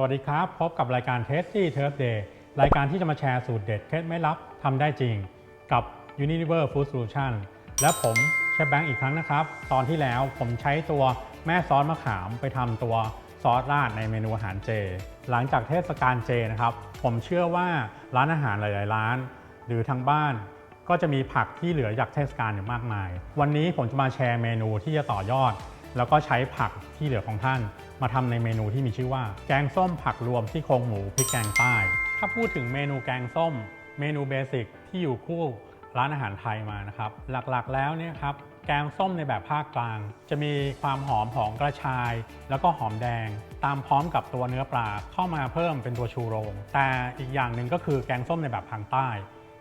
สวัสดีครับ พบกับรายการ Tasty Thursday รายการที่จะมาแชร์สูตรเด็ดเคล็ดไม่ลับทำได้จริง กับ Unilever Food Solution และผมเชฟแบงค์อีกครั้งนะครับ ตอนที่แล้วผมใช้ตัวแม่ซอสมะขามไปทำตัวซอสราดในเมนูอาหารเจ หลังจากเทศกาลเจนะครับ ผมเชื่อว่าร้านอาหารหลาย ๆ ร้าน หรือทางบ้านก็จะมีผักที่เหลือจากเทศกาลอยู่มากมาย วันนี้ผมจะมาแชร์เมนูที่จะต่อยอด แล้วก็ใช้ผักที่เหลือของท่าน มาทำในเมนูที่มีชื่อว่า แกงส้มผักรวมที่โครงหมูพริกแกงใต้ ถ้าพูดถึงเมนูแกงส้ม เมนูเบสิกที่อยู่คู่ร้านอาหารไทยมานะครับ หลักๆแล้วเนี่ยครับแกงส้มในแบบภาคกลาง จะมีความหอมของกระชาย แล้วก็หอมแดง ตามพร้อมกับตัวเนื้อปลาเข้ามาเพิ่มเป็นตัวชูโรง แต่อีกอย่างหนึ่งก็คือแกงส้มในแบบทางใต้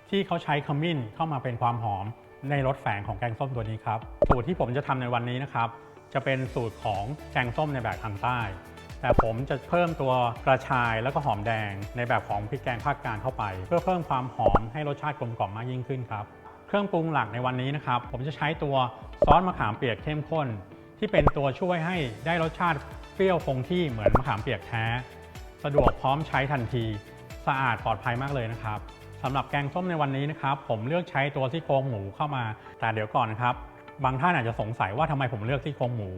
ที่เขาใช้ขมิ้นเข้ามาเป็นความหอมในรสแฝงของแกงส้มตัวนี้ครับสูตรที่ผมจะทำในวันนี้นะครับ จะเป็นสูตรของแกงส้มในแบบทางใต้ แต่ผมจะเพิ่มตัวกระชายแล้วก็หอมแดงในแบบของพริกแกงภาคกลางเข้าไป เพื่อเพิ่มความหอมให้รสชาติกลมกล่อมมากยิ่งขึ้นครับ เครื่องปรุงหลักในวันนี้นะครับ ผมจะใช้ตัวซอสมะขามเปียกเข้มข้น ที่เป็นตัวช่วยให้ได้รสชาติเปรี้ยวคงที่เหมือนมะขามเปียกแท้ สะดวกพร้อมใช้ทันที สะอาดปลอดภัยมากเลยนะครับสำหรับแกงส้มในวันนี้นะครับ ผมเลือกใช้ตัวซี่โครงหมูเข้ามา แต่เดี๋ยวก่อนนะครับ บางท่านอาจจะสงสัยว่าทำไมผมเลือกซี่โครงหมู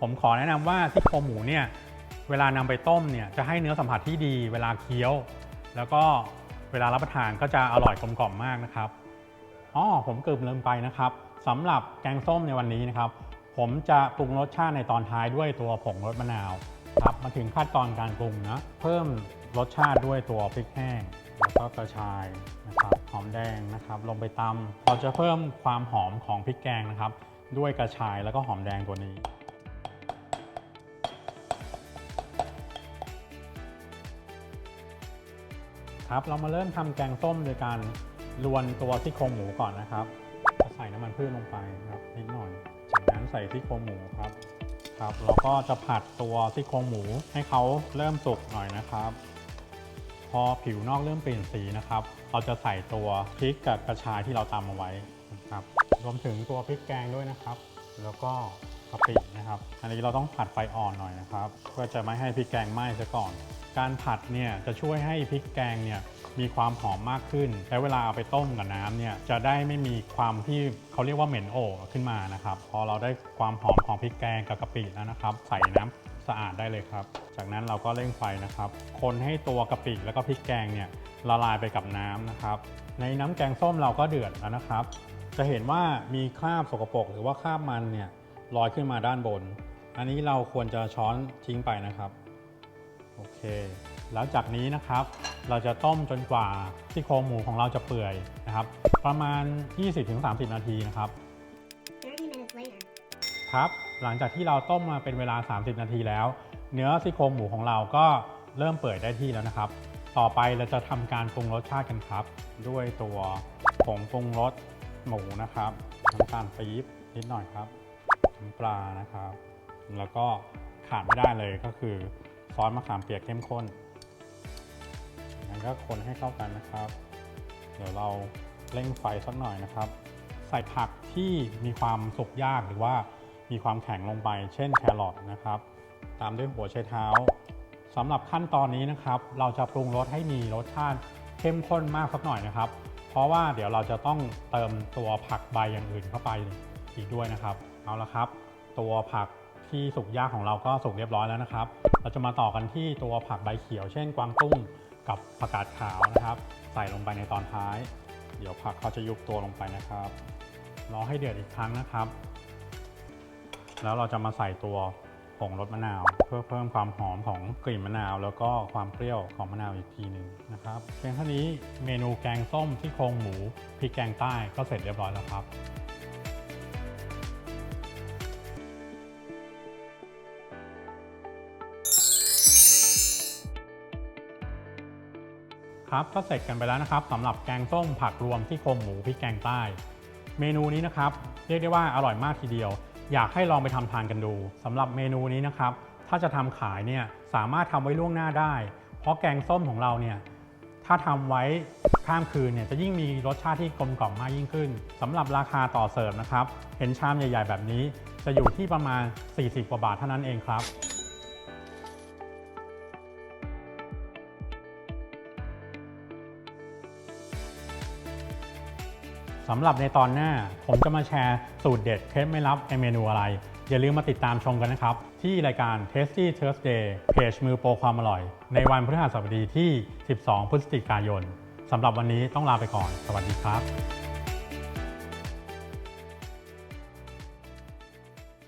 ผมขอแนะนำว่าซี่โครงหมูเนี่ยเวลานำไปต้มเนี่ยจะให้เนื้อสัมผัสที่ดี เวลาเคี้ยว แล้วก็เวลารับประทานก็จะอร่อยกลมกล่อมมากนะครับอ๋อผมเกือบลืมไปนะครับสำหรับแกงส้มในวันนี้นะครับ ผมจะปรุงรสชาติในตอนท้ายด้วยตัวผงรสมะนาวครับมาถึงขั้นตอนการปรุงนะเพิ่มรสชาติด้วยตัวพริกแห้ง แล้วก็กระชายนะครับหอมแดงนะครับ ลงไปตำเราจะเพิ่มความหอมของพริกแกงนะครับ ด้วยกระชายแล้วก็หอมแดงตัวนี้ครับเรามาเริ่มทำแกงส้มโดยการลวนตัวซี่โครงหมูก่อนนะครับจะใส่น้ำมันพืชลงไปครับนิดหน่อย จากนั้นใส่ซี่โครงหมูครับครับแล้วก็จะผัดตัวซี่โครงหมูให้เขาเริ่มสุกหน่อยนะครับ พอผิวนอกเริ่มเปลี่ยนสีนะครับ เราจะใส่ตัวพริกกับกระชายที่เราตำเอาไว้นะครับรวมถึงตัวพริกแกงด้วยนะครับ แล้วก็กะปินะครับ อันนี้เราต้องผัดไฟอ่อนหน่อยนะครับ เพื่อจะไม่ให้พริกแกงไหม้ซะก่อน การผัดเนี่ยจะช่วยให้พริกแกงเนี่ยมีความหอมมากขึ้น และเวลาเอาไปต้มกับน้ำเนี่ยจะได้ไม่มีความที่เขาเรียกว่าเหม็นโอขึ้นมานะครับ พอเราได้ความหอมของพริกแกงกับกะปิแล้วนะครับ ใส่น้ำ สะอาดได้เลยครับ จากนั้นเราก็เร่งไฟนะครับ คนให้ตัวกะปิแล้วก็พริกแกงเนี่ยละลายไปกับน้ำนะครับ ในน้ำแกงส้มเราก็เดือดแล้วนะครับ จะเห็นว่ามีคราบสกปรกหรือว่าคราบมันเนี่ยลอยขึ้นมาด้านบน อันนี้เราควรจะช้อนทิ้งไปนะครับโอเค แล้วจากนี้นะครับเราจะต้มจนกว่าที่โครงหมูของเราจะเปื่อยนะครับ ประมาณ 20-30 นาทีนะครับ ครับ หลังจากที่เราต้มมาเป็นเวลา 30 นาทีแล้ว เนื้อซี่โครงหมูของเราก็เริ่มเปื่อยได้ที่แล้วนะครับ ต่อไปเราจะทำการปรุงรสชาติกันครับ ด้วยตัวผงปรุงรสหมูนะครับน้ำตาลปี๊บนิดหน่อยครับน้ำปลานะครับ แล้วก็ขาดไม่ได้เลยก็คือซอสมะขามเปียกเข้มข้นงั้นก็คนให้เข้ากันนะครับ เดี๋ยวเราเร่งไฟสักหน่อยนะครับ ใส่ผักที่มีความสุกยากหรือว่า มีความแข็งลงไป เช่นแครอทนะครับ ตามด้วยหัวไชเท้าสำหรับขั้นตอนนี้นะครับ เราจะปรุงรสให้มีรสชาติเข้มข้นมากสักหน่อยนะครับ เพราะว่าเดี๋ยวเราจะต้องเติมตัวผักใบอย่างอื่นเข้าไปอีกด้วยนะครับ เอาละครับ ตัวผักที่สุกยากของเราก็สุกเรียบร้อยแล้วนะครับ เราจะมาต่อกันที่ตัวผักใบเขียว เช่น กวางตุ้งกับผักกาดขาวนะครับ ใส่ลงไปในตอนท้าย เดี๋ยวผักเขาจะยุบตัวลงไปนะครับรอให้เดือดอีกครั้งนะครับ แล้วเราจะมาใส่ตัวผงรสมะนาว เพื่อเพิ่มความหอมของกลิ่นมะนาว แล้วก็ความเปรี้ยวของมะนาวอีกทีหนึ่งนะครับเพียงเท่านี้เมนูแกงส้มที่โครงหมูพริกแกงใต้ก็เสร็จเรียบร้อยแล้วครับครับก็เสร็จกันไปแล้วนะครับสำหรับแกงส้มผักรวมที่โครงหมูพริกแกงใต้ เมนูนี้นะครับเรียกได้ว่าอร่อยมากทีเดียว อยากให้ลองไปทำทานกันดูสำหรับเมนูนี้นะครับ ถ้าจะทำขายเนี่ยสามารถทำไว้ล่วงหน้าได้ เพราะแกงส้มของเราเนี่ยถ้าทำไว้ข้ามคืนเนี่ยจะยิ่งมีรสชาติที่กลมกล่อมมากยิ่งขึ้นสำหรับราคาต่อเสิร์ฟนะครับ เห็นชามใหญ่ ๆ แบบนี้ จะอยู่ที่ประมาณ 40 กว่าบาทเท่านั้นเองครับ สำหรับในตอนหน้า ผมจะมาแชร์สูตรเด็ดเคล็ดไม่ลับในเมนูอะไร อย่าลืมมาติดตามชมกันนะครับ ที่รายการ Tasty Thursday เพจมือโปรความอร่อย ในวันพฤหัสบดีที่ 12 พฤศจิกายนสำหรับวันนี้ต้องลาไปก่อน สวัสดีครับ